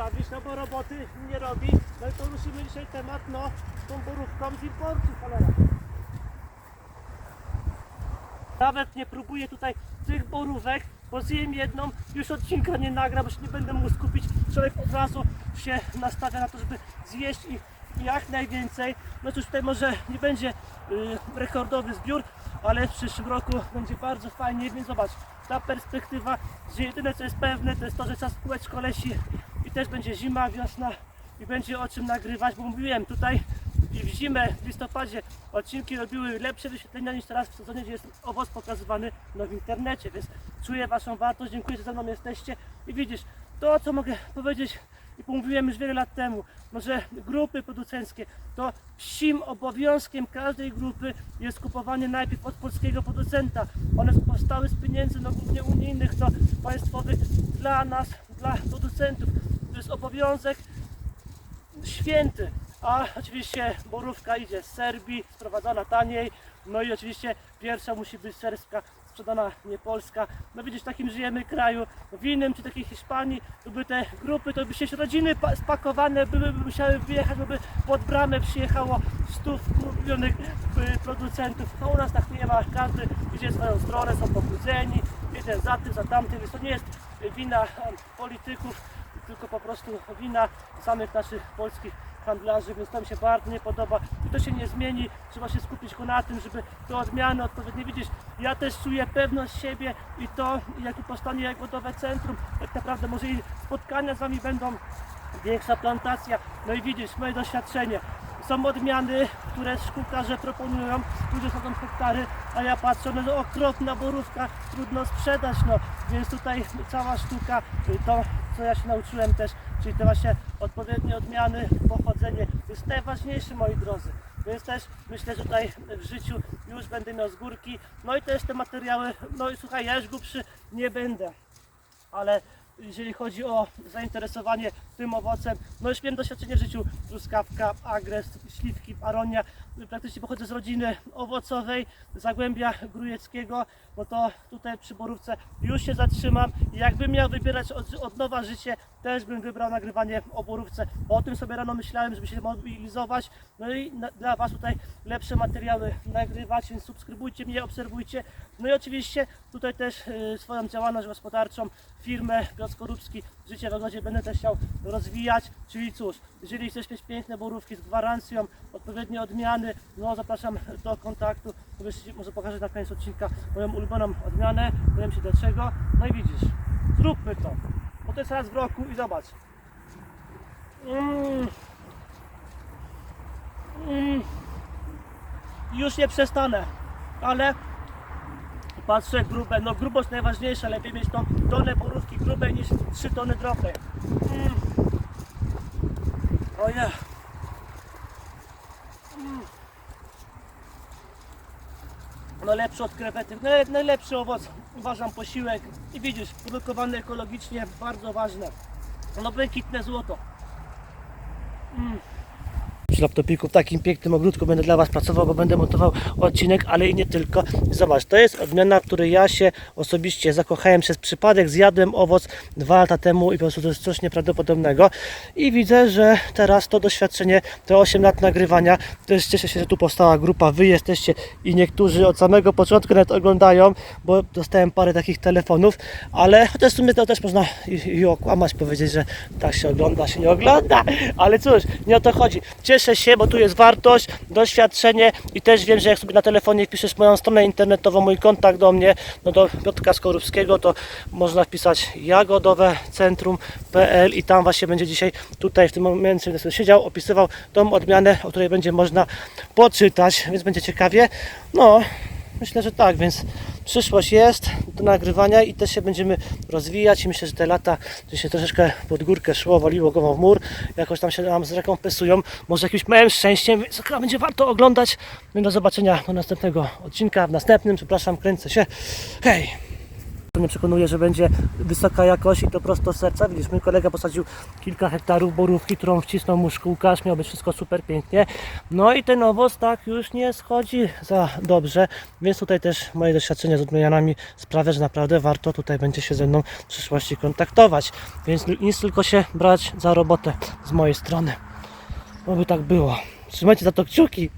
poprawić, no bo roboty nie robi. No i poruszymy dzisiaj temat, no, tą borówką z importu, cholera. Nawet nie próbuję tutaj tych borówek, bo zjem jedną, już odcinka nie nagra, bo się nie będę mógł skupić. Człowiek od razu się nastawia na to, żeby zjeść ich jak najwięcej. No cóż, tutaj może nie będzie y, rekordowy zbiór, ale w przyszłym roku będzie bardzo fajnie, więc zobacz, ta perspektywa, że jedyne co jest pewne, to jest to, że czas kółeczko leci i też będzie zima, wiosna i będzie o czym nagrywać, bo mówiłem tutaj w zimę, w listopadzie odcinki robiły lepsze wyświetlenia niż teraz w sezonie, gdzie jest owoc pokazywany no, w internecie, więc czuję Waszą wartość, dziękuję, że ze mną jesteście i widzisz, to co mogę powiedzieć i mówiłem już wiele lat temu, no, że grupy producenckie to psim obowiązkiem każdej grupy jest kupowanie najpierw od polskiego producenta. One powstały z pieniędzy, no głównie unijnych, no państwowych dla nas, dla producentów. To jest obowiązek święty. A oczywiście borówka idzie z Serbii, sprowadzana taniej. No i oczywiście pierwsza musi być serbska, sprzedana nie polska. No widzisz, w takim żyjemy kraju. W innym czy takiej Hiszpanii, to by te grupy, to by się rodziny pa- spakowane były, by musiały wyjechać, by pod bramę przyjechało stów kupionych y, producentów. No u nas tak nie ma, każdy idzie swoją stronę, są pobudzeni, jeden za tym, za tamtym, więc to nie jest wina polityków, tylko po prostu wina samych naszych polskich handlarzy, więc to mi się bardzo nie podoba. I to się nie zmieni, trzeba się skupić na tym, żeby te odmiany odpowiednio widzieć. Ja też czuję pewność siebie i to, jak powstanie jagodowe centrum, tak naprawdę może i spotkania z Wami będą, większa plantacja, no i widzisz, moje doświadczenie. Są odmiany, które szkółkarze proponują, ludzie sadzą hektary, a ja patrzę, no okropna borówka, trudno sprzedać, no. Więc tutaj cała sztuka, y, to co ja się nauczyłem też, czyli te właśnie odpowiednie odmiany, pochodzenie, to jest najważniejsze moi drodzy. Więc też myślę, że tutaj w życiu już będę miał z górki, no i też te materiały, no i słuchaj, ja już głupszy nie będę, ale jeżeli chodzi o zainteresowanie tym owocem, no już miałem doświadczenie w życiu, truskawka, agres, śliwki, aronia, praktycznie pochodzę z rodziny owocowej, Zagłębia Grujeckiego, bo to tutaj przy Borówce już się zatrzymam jakbym miał wybierać od, od nowa życie, też bym wybrał nagrywanie o Borówce. O tym sobie rano myślałem, żeby się mobilizować, no i na, dla Was tutaj lepsze materiały nagrywać, więc subskrybujcie mnie, obserwujcie. No i oczywiście tutaj też y, swoją działalność gospodarczą, firmę Piotr Skorupski, życie w ogrodzie będę też chciał rozwijać, czyli cóż, jeżeli chcesz mieć piękne borówki z gwarancją, odpowiednie odmiany, no zapraszam do kontaktu, może pokażę na koniec odcinka moją ulubioną odmianę, powiem Ci dlaczego, no i widzisz, zróbmy to, bo to jest raz w roku i zobacz. Mm. Mm. Już nie przestanę, ale patrzę grube, no grubość najważniejsza, lepiej mieć tą tonę borówki grubej niż 3 tony drobnej. Mm. O nie. Mm. No lepszy od krewetek, Naj- najlepszy owoc, uważam posiłek i widzisz, produkowany ekologicznie, bardzo ważne. No błękitne złoto. Przy laptopiku. W takim pięknym ogródku będę dla Was pracował, bo będę montował odcinek, ale i nie tylko. Zobacz, to jest odmiana, w której ja się osobiście zakochałem przez przypadek, zjadłem owoc dwa lata temu i po prostu to jest coś nieprawdopodobnego. I widzę, że teraz to doświadczenie, te 8 lat nagrywania, też cieszę się, że tu powstała grupa, Wy jesteście i niektórzy od samego początku nawet oglądają, bo dostałem parę takich telefonów, ale chociaż w sumie to też można i, i okłamać, powiedzieć, że tak się ogląda, się nie ogląda, ale cóż, nie o to chodzi. Cieszę się, bo tu jest wartość, doświadczenie i też wiem, że jak sobie na telefonie wpiszesz moją stronę internetową, mój kontakt do mnie, no do Piotrka Skorupskiego, to można wpisać jagodowecentrum.pl i tam właśnie będzie dzisiaj tutaj w tym momencie, będę siedział, opisywał tą odmianę, o której będzie można poczytać, więc będzie ciekawie. No, Myślę, że tak, więc przyszłość jest do nagrywania i też się będziemy rozwijać myślę, że te lata, gdzie się troszeczkę pod górkę szło, waliło głową w mur, jakoś tam się nam zrekompensują, może jakimś małym szczęściem, więc chyba będzie warto oglądać. No do zobaczenia do następnego odcinka, w następnym, przepraszam, kręcę się. Hej! Mnie przekonuje, że będzie wysoka jakość i to prosto z serca. Widzisz, mój kolega posadził kilka hektarów borówki, którą wcisnął mu szkółkarz, miał być wszystko super pięknie. No i ten owoc tak już nie schodzi za dobrze, więc tutaj też moje doświadczenia z odmianami sprawia, że naprawdę warto tutaj będzie się ze mną w przyszłości kontaktować. Więc nic tylko się brać za robotę z mojej strony. Oby tak było. Trzymajcie za to kciuki.